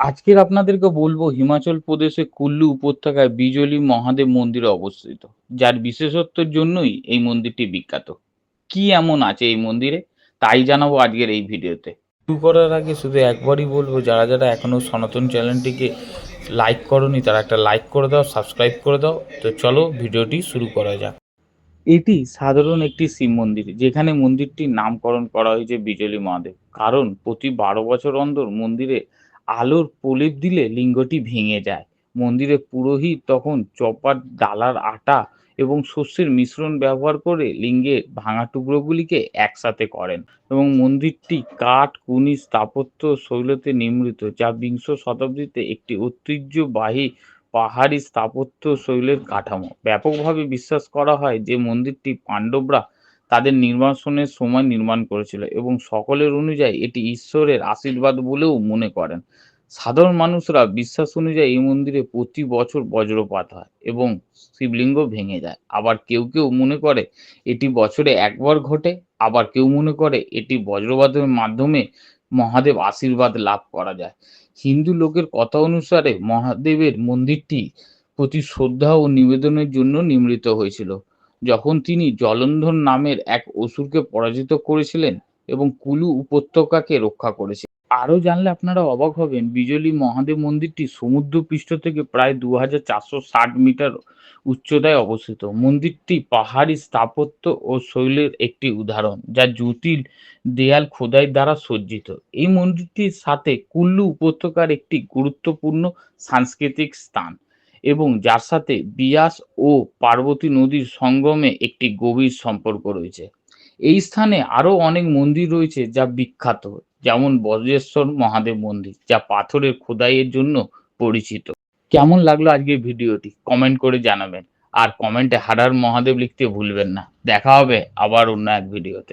আজকের আপনাদেরকে বলব, হিমাচল প্রদেশে কুল্লু উপত্যকায় বিজলি মহাদেব মন্দির অবস্থিত। যার বিশেষত্বের জন্যই এই মন্দিরটি বিখ্যাত। কি এমন আছে এই মন্দিরে? তাই জানাব আজকের এই ভিডিওতে। শুরু করার আগে শুধু একবারই বলব, যারা যারা এখনও সনাতন চ্যানেলটিকে লাইক করনি, তারা একটা লাইক করে দাও সাবস্ক্রাইব করে দাও। তো চলো ভিডিওটি শুরু করা যাক। এটি সাধারণ একটি শিব মন্দির, যেখানে মন্দিরটির নামকরণ করা হয়েছে বিজলি মহাদেব। কারণ প্রতি বারো বছর অন্তর মন্দিরে আলোর প্রলেপ দিলে লিঙ্গটি ভেঙে যায়। মন্দিরে পুরোহিত তখন চপার ডালার আটা এবং শস্যের মিশ্রণ ব্যবহার করে লিঙ্গের ভাঙা টুকরোগুলিকে একসাথে করেন এবং মন্দিরটি কাঠ কুনি স্থাপত্য শৈলতে নির্মিত, যা বিংশ শতাব্দীতে একটি ঐতিহ্যবাহী পাহাড়ি স্থাপত্য শৈলের কাঠামো। ব্যাপকভাবে বিশ্বাস করা হয় যে মন্দিরটি পাণ্ডবরা তাদের নির্বাসনের সময় নির্মাণ করেছিল এবং সকলের অনুযায়ী এটি ঈশ্বরের আশীর্বাদ বলেও মনে করেন। সাধারণ মানুষরা বিশ্বাস অনুযায়ী এই মন্দিরে প্রতি বছর বজ্রপাত হয় এবং শিবলিঙ্গ ভেঙে যায়। আবার কেউ কেউ মনে করে এটি বছরে একবার ঘটে, আবার কেউ মনে করে এটি বজ্রপাতের মাধ্যমে মহাদেব আশীর্বাদ লাভ করা যায়। হিন্দু লোকের কথা অনুসারে মহাদেবের মন্দিরটি প্রতি শ্রদ্ধা ও নিবেদনের জন্য নির্মিত হয়েছিল। যখন তিনি জলন্ধর নামের এক অসুরকে পরাজিত করেছিলেন এবং কুলু উপত্যকাকে রক্ষা করেছিলেন। আরও জানলে আপনারা অবাক হবেন, বিজলি মহাদেব মন্দিরটি সমুদ্র পৃষ্ঠ থেকে প্রায় দু হাজার চারশো ষাট মিটার উচ্চতায় অবস্থিত। মন্দিরটি পাহাড়ি স্থাপত্য ও শৈলের একটি উদাহরণ, যা জটিল দেয়াল খোদাই দ্বারা সজ্জিত। এই মন্দিরটির সাথে কুল্লু উপত্যকার একটি গুরুত্বপূর্ণ সাংস্কৃতিক স্থান। এবং যার সাথে বিয়াস ও পার্বতী নদীর সঙ্গমে একটি গভীর সম্পর্ক রয়েছে। এই স্থানে আরও অনেক মন্দির রয়েছে যা বিখ্যাত, যেমন বজ্রেশ্বর মহাদেব মন্দির, যা পাথরের খোদাইয়ের জন্য পরিচিত। কেমন লাগল আজকের ভিডিওটি? কমেন্ট করে জানাবেন। আর কমেন্টে হারার মহাদেব লিখতে ভুলবেন না। দেখা হবে আবার অন্য এক ভিডিওতে।